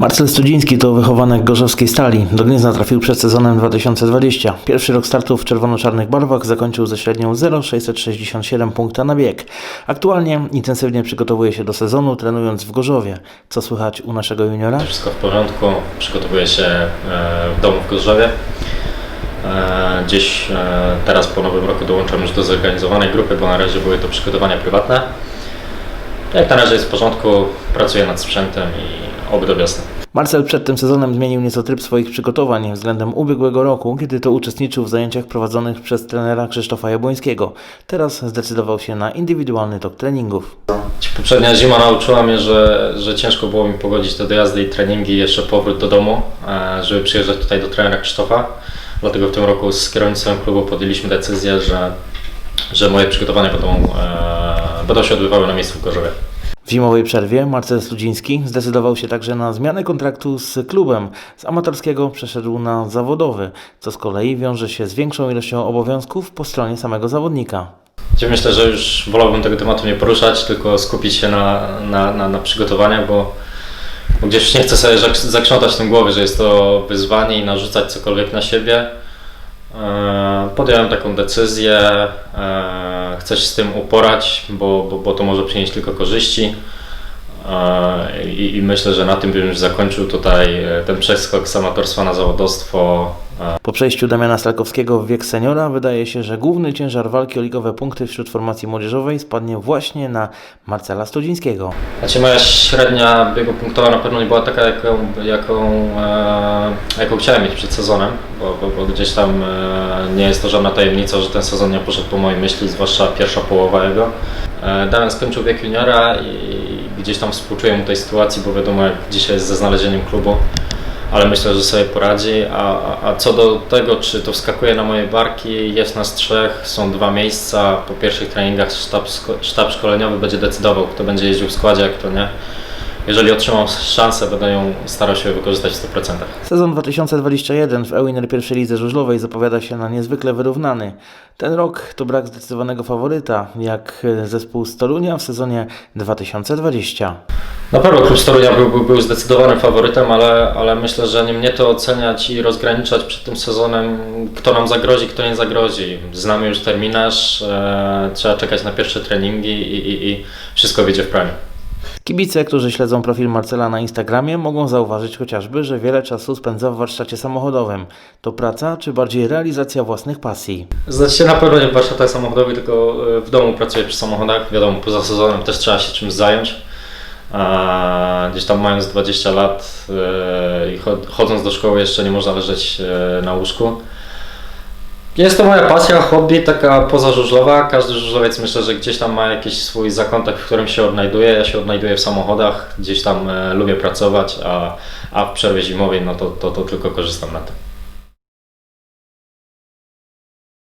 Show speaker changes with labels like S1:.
S1: Marcel Studziński to wychowanek gorzowskiej stali. Do Gniezna trafił przed sezonem 2020. Pierwszy rok startu w czerwono-czarnych barwach zakończył ze średnią 0,667 punkta na bieg. Aktualnie intensywnie przygotowuje się do sezonu, trenując w Gorzowie. Co słychać u naszego juniora?
S2: Wszystko w porządku, przygotowuję się e, w domu w Gorzowie. E, Gdzieś e, teraz po nowym roku dołączam już do zorganizowanej grupy, bo na razie były to przygotowania prywatne. Jak na razie jest w porządku, pracuję nad sprzętem i oby do wiosny.
S1: Marcel przed tym sezonem zmienił nieco tryb swoich przygotowań względem ubiegłego roku, kiedy to uczestniczył w zajęciach prowadzonych przez trenera Krzysztofa Jabłońskiego. Teraz zdecydował się na indywidualny tok treningów.
S2: Poprzednia zima nauczyła mnie, że, że ciężko było mi pogodzić te dojazdy i treningi jeszcze powrót do domu, e, żeby przyjeżdżać tutaj do trenera Krzysztofa. Dlatego w tym roku z kierownictwem klubu podjęliśmy decyzję, że, że moje przygotowania będą, e, będą się odbywały na miejscu w Gorzowie.
S1: W zimowej przerwie Marcel Studziński zdecydował się także na zmianę kontraktu z klubem. Z amatorskiego przeszedł na zawodowy, co z kolei wiąże się z większą ilością obowiązków po stronie samego zawodnika.
S2: Gdzie myślę, że już wolałbym tego tematu nie poruszać, tylko skupić się na, na, na, na przygotowaniach, bo, bo gdzieś nie chcę sobie zak- zakrzątać tym głowy, że jest to wyzwanie i narzucać cokolwiek na siebie. E, Podjąłem taką decyzję, e, chcę się z tym uporać, bo, bo, bo to może przynieść tylko korzyści. E, I, I myślę, że na tym bym już zakończył tutaj ten przeskok z amatorstwa na zawodowstwo.
S1: Po przejściu Damiana Stalkowskiego w wiek seniora wydaje się, że główny ciężar walki o ligowe punkty wśród formacji młodzieżowej spadnie właśnie na Marcela Studzińskiego.
S2: Znaczy moja średnia biegu punktowa na pewno nie była taka, jaką, jaką, e, jaką chciałem mieć przed sezonem, bo, bo, bo gdzieś tam e, nie jest to żadna tajemnica, że ten sezon nie poszedł po mojej myśli, zwłaszcza pierwsza połowa jego. E, Damian skończył wiek juniora i gdzieś tam współczuję mu tej sytuacji, bo wiadomo jak dzisiaj jest ze znalezieniem klubu, ale myślę, że sobie poradzi. A, a, co do tego, czy to wskakuje na moje barki, jest nas trzech, są dwa miejsca. Po pierwszych treningach sztab, sztab szkoleniowy będzie decydował, kto będzie jeździł w składzie, a kto nie. Jeżeli otrzymam szansę, będę ją starał się wykorzystać w 100%.
S1: Sezon 2021 w Ewiner pierwszej lidze żużlowej zapowiada się na niezwykle wyrównany. Ten rok to brak zdecydowanego faworyta, jak zespół z Torunia w sezonie 2020.
S2: Na pewno klub Storunia był, był, był zdecydowanym faworytem, ale, ale myślę, że nie mnie to oceniać i rozgraniczać przed tym sezonem, kto nam zagrozi, kto nie zagrozi. Znamy już terminarz, e, trzeba czekać na pierwsze treningi i, i, i wszystko wyjdzie w praniu.
S1: Kibice, którzy śledzą profil Marcela na Instagramie, mogą zauważyć chociażby, że wiele czasu spędza w warsztacie samochodowym. To praca, czy bardziej realizacja własnych pasji?
S2: Znaczy na pewno nie w warsztatach samochodowych, tylko e, w domu pracuję przy samochodach. Wiadomo, poza sezonem też trzeba się czymś zająć. A gdzieś tam mając 20 lat e, i cho- chodząc do szkoły jeszcze nie można leżeć e, na łóżku. Jest to moja pasja, hobby, taka pozażużlowa. Każdy żużlowiec myślę, że gdzieś tam ma jakiś swój zakątek, w którym się odnajduje. Ja się odnajduję w samochodach, gdzieś tam e, lubię pracować, a, a w przerwie zimowej no to, to, to tylko korzystam na tym.